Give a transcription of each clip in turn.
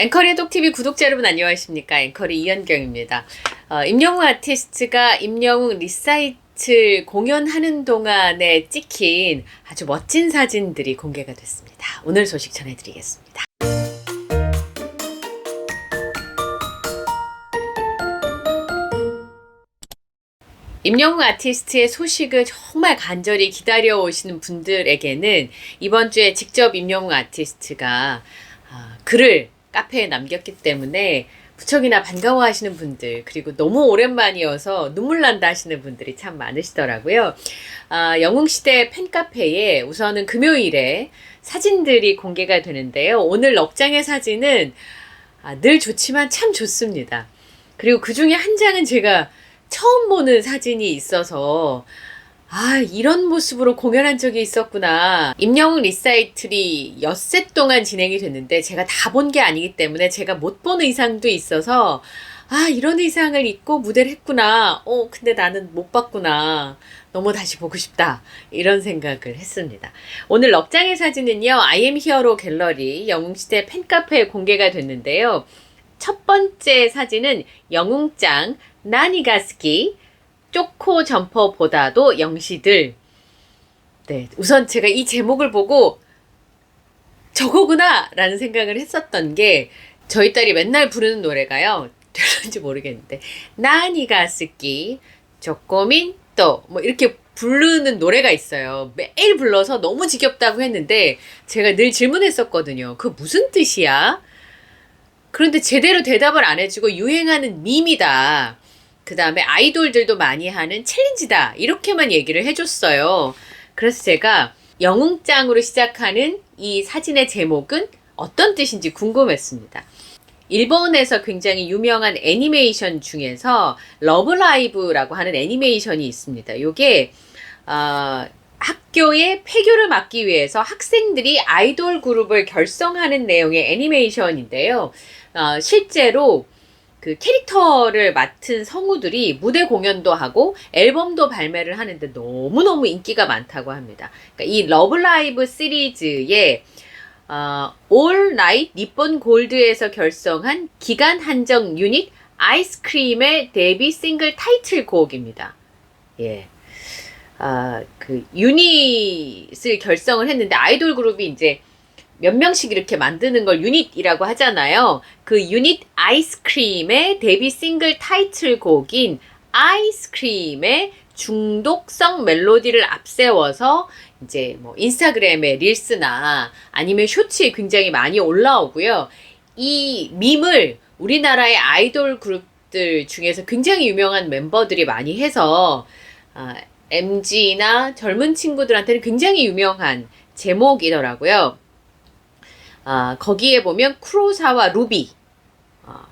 앵커리의 똑TV 구독자 여러분 안녕하십니까. 앵커리 이현경입니다. 어, 임영웅 아티스트가 임영웅 리사이트 공연하는 동안에 찍힌 아주 멋진 사진들이 공개가 됐습니다. 오늘 소식 전해드리겠습니다. 임영웅 아티스트의 소식을 정말 간절히 기다려 오시는 분들에게는 이번 주에 직접 임영웅 아티스트가 아, 글을 카페에 남겼기 때문에 무척이나 반가워하시는 분들 그리고 너무 오랜만이어서 눈물 난다 하시는 분들이 참 많으시더라고요. 아, 영웅시대 팬카페에 우선은 금요일에 사진들이 공개가 되는데요. 오늘 넉장의 사진은 아, 늘 좋지만 참 좋습니다. 그리고 그 중에 한 장은 제가 처음 보는 사진이 있어서 아, 이런 모습으로 공연한 적이 있었구나. 임영웅 리사이틀이 엿새 동안 진행이 됐는데 제가 다 본 게 아니기 때문에 제가 못 본 의상도 있어서 아, 이런 의상을 입고 무대를 했구나. 어, 근데 나는 못 봤구나. 너무 다시 보고 싶다. 이런 생각을 했습니다. 오늘 넉장의 사진은요, IM 히어로 갤러리 영웅시대 팬카페에 공개가 됐는데요. 첫 번째 사진은 영웅짱 나니가스키 쪼코 점퍼보다도 영시들. 네, 우선 제가 이 제목을 보고 저거구나! 라는 생각을 했었던 게 저희 딸이 맨날 부르는 노래가요. 될는지 모르겠는데. 나니가스키, 쪼꼬민 또, 뭐 이렇게 부르는 노래가 있어요. 매일 불러서 너무 지겹다고 했는데 제가 늘 질문했었거든요. 그 무슨 뜻이야? 그런데 제대로 대답을 안 해주고 유행하는 밈이다. 그 다음에 아이돌들도 많이 하는 챌린지다. 이렇게만 얘기를 해줬어요. 그래서 제가 영웅짱으로 시작하는 이 사진의 제목은 어떤 뜻인지 궁금했습니다. 일본에서 굉장히 유명한 애니메이션 중에서 러브라이브라고 하는 애니메이션이 있습니다. 요게 어, 학교의 폐교를 막기 위해서 학생들이 아이돌 그룹을 결성하는 내용의 애니메이션인데요. 어, 실제로 그 캐릭터를 맡은 성우들이 무대 공연도 하고 앨범도 발매를 하는데 너무너무 인기가 많다고 합니다. 그러니까 이 러브라이브 시리즈의 어, 올 나잇 니폰 골드에서 결성한 기간 한정 유닛 아이스크림의 데뷔 싱글 타이틀곡입니다. 예. 아, 그 유닛을 결성을 했는데 아이돌 그룹이 이제 몇 명씩 이렇게 만드는 걸 유닛이라고 하잖아요. 그 유닛 아이스크림의 데뷔 싱글 타이틀곡인 아이스크림의 중독성 멜로디를 앞세워서 이제 뭐 인스타그램에 릴스나 아니면 쇼츠에 굉장히 많이 올라오고요. 이 밈을 우리나라의 아이돌 그룹들 중에서 굉장히 유명한 멤버들이 많이 해서 아, MG나 젊은 친구들한테는 굉장히 유명한 제목이더라고요. 아, 거기에 보면 쿠로사와 루비 아,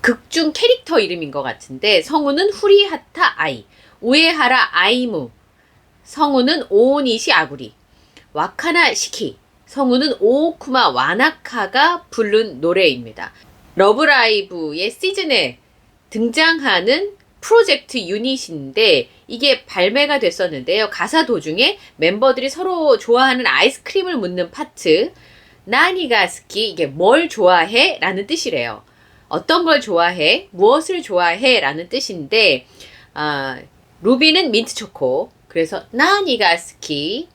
극중 캐릭터 이름인 것 같은데 성우는 후리하타 아이, 우에하라 아이무, 성우는 오니시 아구리, 와카나 시키, 성우는 오쿠마 와나카가 부른 노래입니다. 러브라이브의 시즌에 등장하는 프로젝트 유닛인데 이게 발매가 됐었는데요. 가사 도중에 멤버들이 서로 좋아하는 아이스크림을 묻는 파트 나니가 스키 이게 뭘 좋아해? 라는 뜻이래요. 어떤 걸 좋아해? 무엇을 좋아해? 라는 뜻인데 아, 루비는 민트 초코 그래서 나니가 스키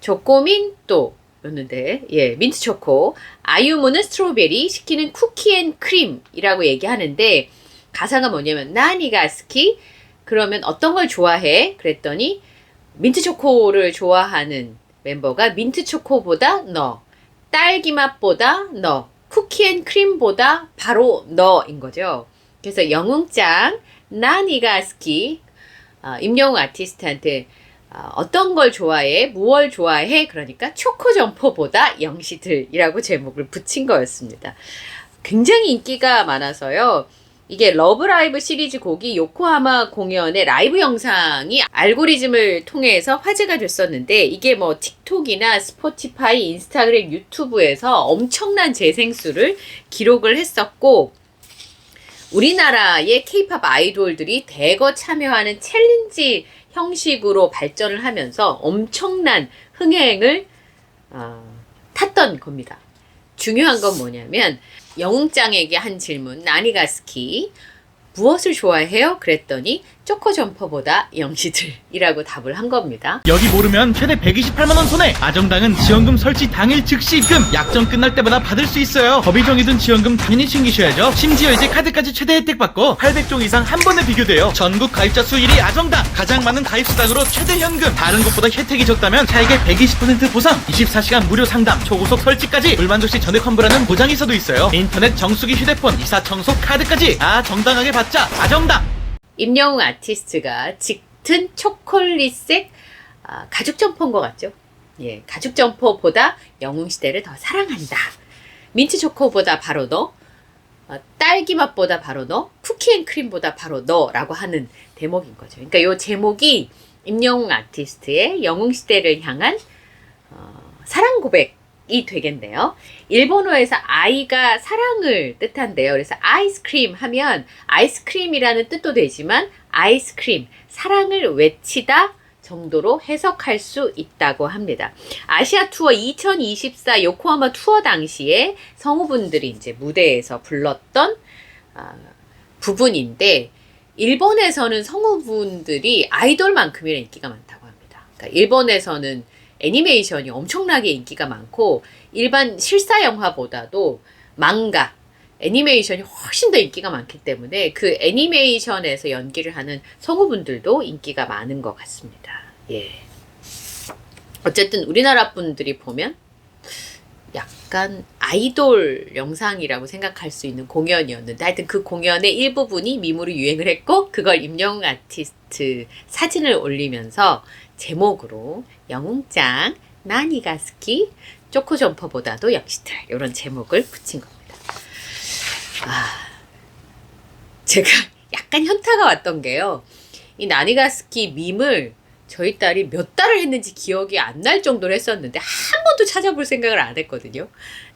초코민또 였는데 예 민트 초코 아유무는 스트로베리 시키는 쿠키 앤 크림이라고 얘기하는데 가사가 뭐냐면 나니가 스키 그러면 어떤 걸 좋아해? 그랬더니 민트 초코를 좋아하는 멤버가 민트 초코보다 너 딸기 맛보다 너, 쿠키 앤 크림보다 바로 너인 거죠. 그래서 영웅짱, 나니가 스키, 어, 임영웅 아티스트한테 어, 어떤 걸 좋아해, 무얼 좋아해, 그러니까 초코 점퍼보다 영시들이라고 제목을 붙인 거였습니다. 굉장히 인기가 많아서요. 이게 러브라이브 시리즈 곡이 요코하마 공연의 라이브 영상이 알고리즘을 통해서 화제가 됐었는데 이게 뭐 틱톡이나 스포티파이, 인스타그램, 유튜브에서 엄청난 재생수를 기록을 했었고 우리나라의 케이팝 아이돌들이 대거 참여하는 챌린지 형식으로 발전을 하면서 엄청난 흥행을 어, 탔던 겁니다. 중요한 건 뭐냐면 영웅짱에게 한 질문. 나니가스키 무엇을 좋아해요? 그랬더니 초코 점퍼보다 영시들이라고 답을 한 겁니다. 여기 모르면 최대 128만 원 손해. 아정당은 지원금 설치 당일 즉시 입금. 약정 끝날 때마다 받을 수 있어요. 법이 정해둔 지원금 당연히 챙기셔야죠. 심지어 이제 카드까지 최대 혜택 받고 800종 이상 한 번에 비교돼요. 전국 가입자 수 1위 아정당. 가장 많은 가입 수당으로 최대 현금. 다른 곳보다 혜택이 적다면 차액의 120% 보상. 24시간 무료 상담. 초고속 설치까지. 불만족 시 전액 환불하는 보장이서도 있어요. 인터넷 정수기 휴대폰 이사 청소 카드까지. 아 정당하게 받자 아정당 임영웅 아티스트가 짙은 초콜릿색 아, 가죽 점퍼인 것 같죠? 예, 가죽 점퍼보다 영웅 시대를 더 사랑한다. 민트 초코보다 바로 너, 어, 딸기 맛보다 바로 너, 쿠키 앤 크림보다 바로 너라고 하는 대목인 거죠. 그러니까 이 제목이 임영웅 아티스트의 영웅 시대를 향한 어, 사랑 고백 이 되겠네요. 일본어에서 아이가 사랑을 뜻한대요. 그래서 아이스크림 하면 아이스크림이라는 뜻도 되지만 아이스크림, 사랑을 외치다 정도로 해석할 수 있다고 합니다. 아시아 투어 2024 요코하마 투어 당시에 성우분들이 이제 무대에서 불렀던 아, 부분인데 일본에서는 성우분들이 아이돌만큼이나 인기가 많다고 합니다. 그러니까 일본에서는 애니메이션이 엄청나게 인기가 많고 일반 실사 영화보다도 망가 애니메이션이 훨씬 더 인기가 많기 때문에 그 애니메이션에서 연기를 하는 성우분들도 인기가 많은 것 같습니다. 예. 어쨌든 우리나라 분들이 보면 약간 아이돌 영상이라고 생각할 수 있는 공연이었는데 하여튼 그 공연의 일부분이 밈으로 유행을 했고 그걸 임영웅 아티스트 사진을 올리면서 제목으로 영웅짱 나니가 스키 초코 점퍼보다도 역시들 이런 제목을 붙인 겁니다. 아, 제가 약간 현타가 왔던 게요. 이 나니가 스키 밈을 저희 딸이 몇 달을 했는지 기억이 안 날 정도로 했었는데 한 번도 찾아볼 생각을 안 했거든요.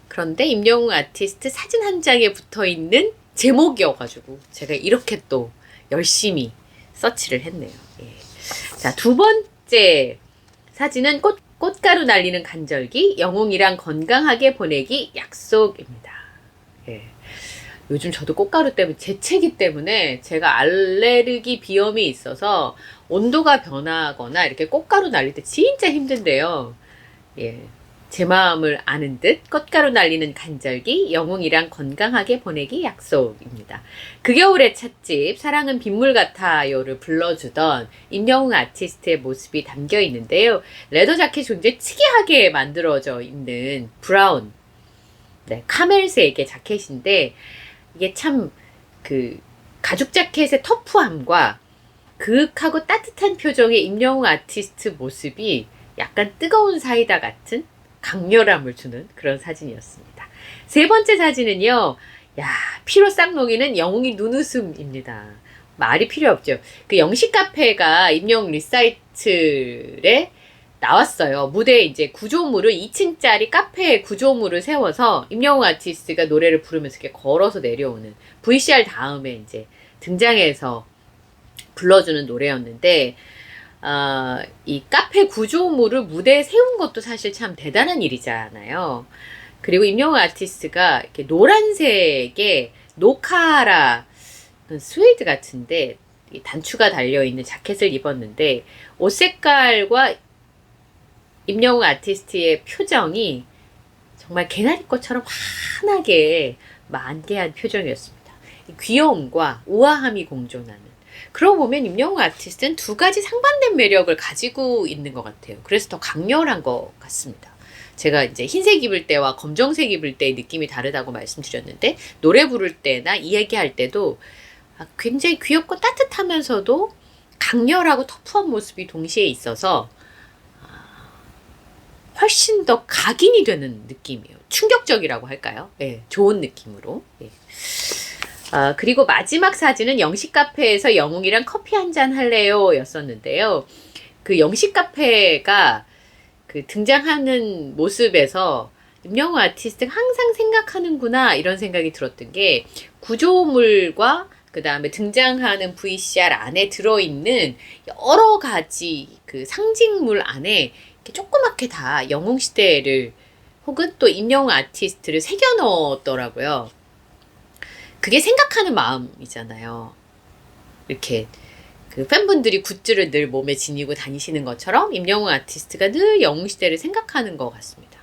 그런데 임영웅 아티스트 사진 한 장에 붙어 있는 제목이어가지고 제가 이렇게 또 열심히 서치를 했네요. 예. 자, 두 번 째 사진은 꽃, 꽃가루 날리는 간절기, 영웅이랑 건강하게 보내기 약속입니다. 예. 요즘 저도 꽃가루 때문에 재채기 때문에 제가 알레르기 비염이 있어서 온도가 변하거나 이렇게 꽃가루 날릴 때 진짜 힘든데요. 예. 제 마음을 아는 듯 꽃가루 날리는 간절기 영웅이랑 건강하게 보내기 약속입니다. 그 겨울의 찻집 사랑은 빗물 같아요를 불러주던 임영웅 아티스트의 모습이 담겨 있는데요. 레더 자켓이 굉장히 특이하게 만들어져 있는 브라운 네, 카멜색의 자켓인데 이게 참 그 가죽 자켓의 터프함과 그윽하고 따뜻한 표정의 임영웅 아티스트 모습이 약간 뜨거운 사이다 같은 강렬함을 주는 그런 사진이었습니다. 세 번째 사진은요, 야, 피로 싹 녹이는 영웅이 눈웃음입니다. 말이 필요 없죠. 그 영식 카페가 임영웅 리사이틀에 나왔어요. 무대에 이제 구조물을 2층짜리 카페 구조물을 세워서 임영웅 아티스트가 노래를 부르면서 이렇게 걸어서 내려오는 VCR 다음에 이제 등장해서 불러주는 노래였는데 어, 이 카페 구조물을 무대에 세운 것도 사실 참 대단한 일이잖아요. 그리고 임영웅 아티스트가 이렇게 노란색의 노카라 그 스웨이드 같은데 이 단추가 달려 있는 자켓을 입었는데 옷 색깔과 임영웅 아티스트의 표정이 정말 개나리꽃처럼 환하게 만개한 표정이었습니다. 이 귀여움과 우아함이 공존하는. 그러고 보면 임영웅 아티스트는 두 가지 상반된 매력을 가지고 있는 것 같아요. 그래서 더 강렬한 것 같습니다. 제가 이제 흰색 입을 때와 검정색 입을 때의 느낌이 다르다고 말씀드렸는데 노래 부를 때나 이야기할 때도 아, 굉장히 귀엽고 따뜻하면서도 강렬하고 터프한 모습이 동시에 있어서 훨씬 더 각인이 되는 느낌이에요. 충격적이라고 할까요? 예, 좋은 느낌으로. 예. 아, 그리고 마지막 사진은 영식 카페에서 영웅이랑 커피 한 잔 할래요 였었는데요. 그 영식 카페가 그 등장하는 모습에서 임영웅 아티스트가 항상 생각하는구나 이런 생각이 들었던 게 구조물과 그 다음에 등장하는 VCR 안에 들어있는 여러 가지 그 상징물 안에 이렇게 조그맣게 다 영웅 시대를 혹은 또 임영웅 아티스트를 새겨 넣었더라고요. 그게 생각하는 마음이잖아요. 이렇게 그 팬분들이 굿즈를 늘 몸에 지니고 다니시는 것처럼 임영웅 아티스트가 늘 영웅 시대를 생각하는 것 같습니다.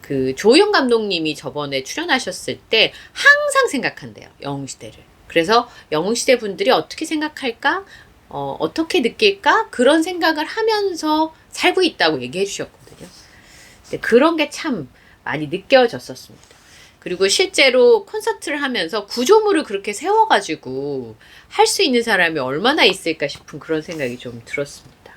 그 조영 감독님이 저번에 출연하셨을 때 항상 생각한대요. 영웅 시대를. 그래서 영웅 시대 분들이 어떻게 생각할까? 어, 어떻게 느낄까? 그런 생각을 하면서 살고 있다고 얘기해 주셨거든요. 그런 게 참 많이 느껴졌었습니다. 그리고 실제로 콘서트를 하면서 구조물을 그렇게 세워가지고 할 수 있는 사람이 얼마나 있을까 싶은 그런 생각이 좀 들었습니다.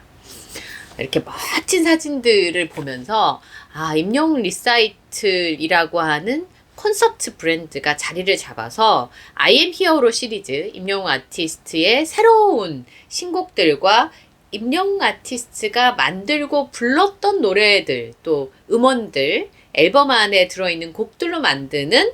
이렇게 멋진 사진들을 보면서 아, 임영웅 리사이틀이라고 하는 콘서트 브랜드가 자리를 잡아서 am 히어로 시리즈 임영웅 아티스트의 새로운 신곡들과 임영웅 아티스트가 만들고 불렀던 노래들 또 음원들 앨범 안에 들어있는 곡들로 만드는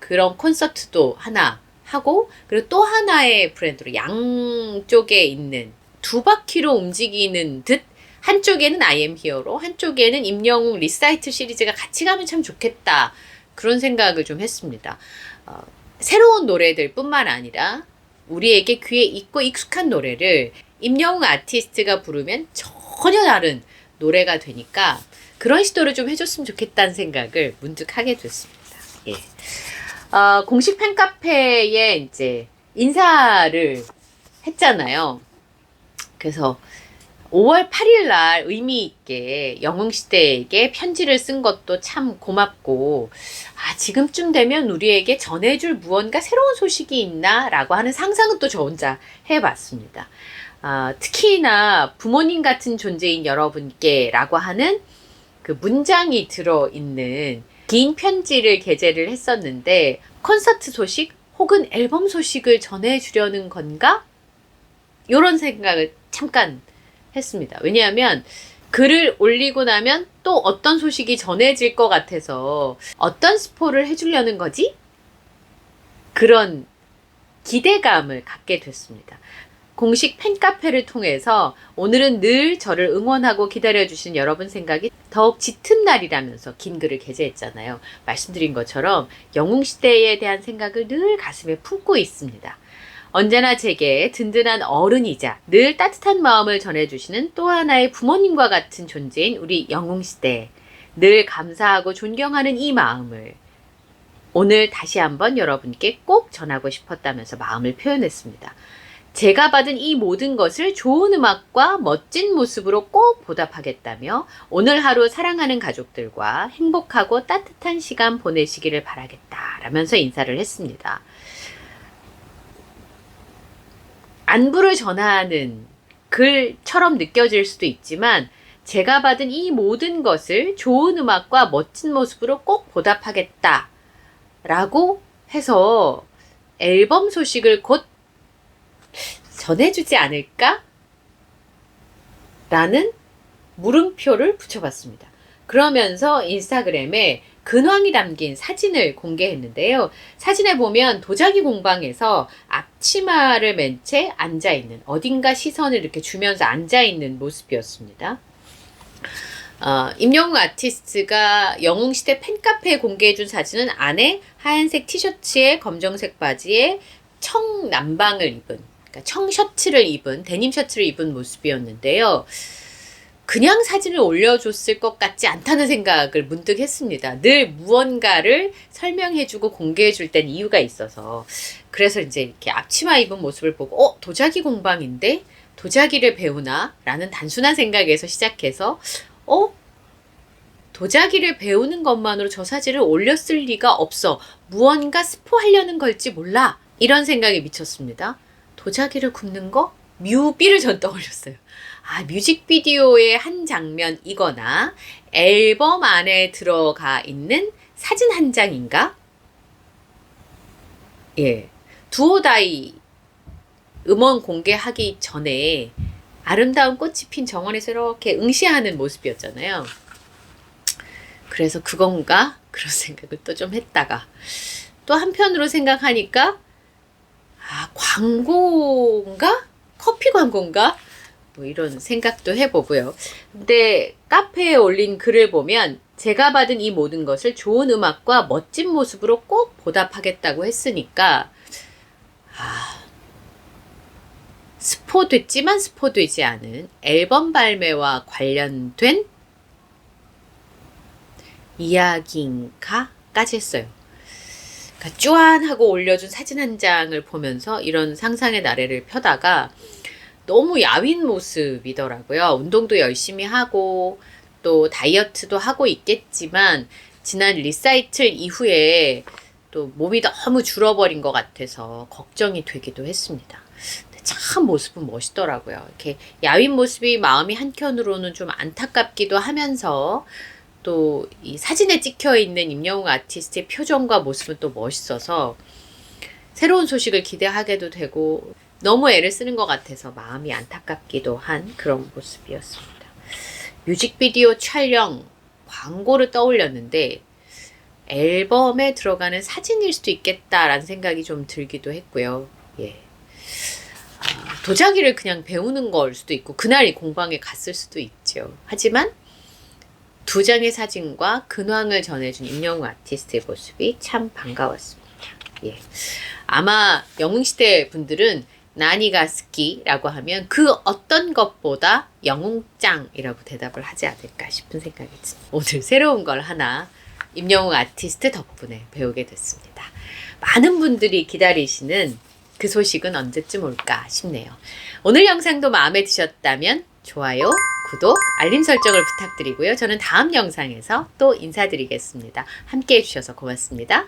그런 콘서트도 하나 하고 그리고 또 하나의 브랜드로 양쪽에 있는 두 바퀴로 움직이는 듯 한쪽에는 I am 히어로 한쪽에는 임영웅 리사이트 시리즈가 같이 가면 참 좋겠다 그런 생각을 좀 했습니다. 어, 새로운 노래들 뿐만 아니라 우리에게 귀에 익고 익숙한 노래를 임영웅 아티스트가 부르면 전혀 다른 노래가 되니까 그런 시도를 좀 해줬으면 좋겠다는 생각을 문득 하게 됐습니다. 예. 어, 공식 팬카페에 이제 인사를 했잖아요. 그래서 5월 8일 날 의미 있게 영웅시대에게 편지를 쓴 것도 참 고맙고, 아, 지금쯤 되면 우리에게 전해줄 무언가 새로운 소식이 있나? 라고 하는 상상은 또 저 혼자 해봤습니다. 아, 특히나 부모님 같은 존재인 여러분께 라고 하는 그 문장이 들어있는 긴 편지를 게재를 했었는데, 콘서트 소식 혹은 앨범 소식을 전해주려는 건가? 요런 생각을 잠깐 했습니다. 왜냐하면 글을 올리고 나면 또 어떤 소식이 전해질 것 같아서 어떤 스포를 해주려는 거지? 그런 기대감을 갖게 됐습니다. 공식 팬카페를 통해서 오늘은 늘 저를 응원하고 기다려주신 여러분 생각이 더욱 짙은 날이라면서 긴 글을 게재했잖아요. 말씀드린 것처럼 영웅시대에 대한 생각을 늘 가슴에 품고 있습니다. 언제나 제게 든든한 어른이자 늘 따뜻한 마음을 전해주시는 또 하나의 부모님과 같은 존재인 우리 영웅시대. 늘 감사하고 존경하는 이 마음을 오늘 다시 한번 여러분께 꼭 전하고 싶었다면서 마음을 표현했습니다. 제가 받은 이 모든 것을 좋은 음악과 멋진 모습으로 꼭 보답하겠다며 오늘 하루 사랑하는 가족들과 행복하고 따뜻한 시간 보내시기를 바라겠다. 라면서 인사를 했습니다. 안부를 전하는 글처럼 느껴질 수도 있지만 제가 받은 이 모든 것을 좋은 음악과 멋진 모습으로 꼭 보답하겠다. 라고 해서 앨범 소식을 곧 전해주지 않을까? 라는 물음표를 붙여봤습니다. 그러면서 인스타그램에 근황이 담긴 사진을 공개했는데요. 사진에 보면 도자기 공방에서 앞치마를 맨 채 앉아있는, 어딘가 시선을 이렇게 주면서 앉아있는 모습이었습니다. 어, 임영웅 아티스트가 영웅시대 팬카페에 공개해준 사진은 안에 하얀색 티셔츠에 검정색 바지에 청남방을 입은, 그러니까 청 셔츠를 입은, 데님 셔츠를 입은 모습이었는데요. 그냥 사진을 올려줬을 것 같지 않다는 생각을 문득 했습니다. 늘 무언가를 설명해주고 공개해줄 땐 이유가 있어서. 그래서 이제 이렇게 앞치마 입은 모습을 보고, 어, 도자기 공방인데? 도자기를 배우나? 라는 단순한 생각에서 시작해서, 어? 도자기를 배우는 것만으로 저 사진을 올렸을 리가 없어. 무언가 스포하려는 걸지 몰라. 이런 생각이 미쳤습니다. 도자기를 굽는 거? 뮤비를 전 떠올렸어요. 아, 뮤직비디오의 한 장면이거나 앨범 안에 들어가 있는 사진 한 장인가? 예. 두오다이 음원 공개하기 전에 아름다운 꽃이 핀 정원에서 이렇게 응시하는 모습이었잖아요. 그래서 그건가? 그런 생각을 또 좀 했다가 또 한편으로 생각하니까 아, 광고인가? 커피 광고인가? 뭐 이런 생각도 해보고요. 근데 카페에 올린 글을 보면 제가 받은 이 모든 것을 좋은 음악과 멋진 모습으로 꼭 보답하겠다고 했으니까 아, 스포 됐지만 스포 되지 않은 앨범 발매와 관련된 이야기인가 까지 했어요. 그러니까 쭈안하고 올려준 사진 한 장을 보면서 이런 상상의 나래를 펴다가 너무 야윈 모습이더라고요. 운동도 열심히 하고 또 다이어트도 하고 있겠지만 지난 리사이틀 이후에 또 몸이 너무 줄어버린 것 같아서 걱정이 되기도 했습니다. 참 모습은 멋있더라고요. 이렇게 야윈 모습이 마음이 한켠으로는 좀 안타깝기도 하면서 또 이 사진에 찍혀 있는 임영웅 아티스트의 표정과 모습은 또 멋있어서 새로운 소식을 기대하게도 되고 너무 애를 쓰는 것 같아서 마음이 안타깝기도 한 그런 모습이었습니다. 뮤직비디오 촬영 광고를 떠올렸는데 앨범에 들어가는 사진일 수도 있겠다라는 생각이 좀 들기도 했고요. 예. 아, 도자기를 그냥 배우는 걸 수도 있고 그날이 공방에 갔을 수도 있죠. 하지만 두 장의 사진과 근황을 전해준 임영웅 아티스트의 모습이 참 반가웠습니다. 예. 아마 영웅시대 분들은 나니가 스키라고 하면 그 어떤 것보다 영웅짱이라고 대답을 하지 않을까 싶은 생각이 듭니다. 오늘 새로운 걸 하나 임영웅 아티스트 덕분에 배우게 됐습니다. 많은 분들이 기다리시는 그 소식은 언제쯤 올까 싶네요. 오늘 영상도 마음에 드셨다면 좋아요, 구독, 알림 설정을 부탁드리고요. 저는 다음 영상에서 또 인사드리겠습니다. 함께 해주셔서 고맙습니다.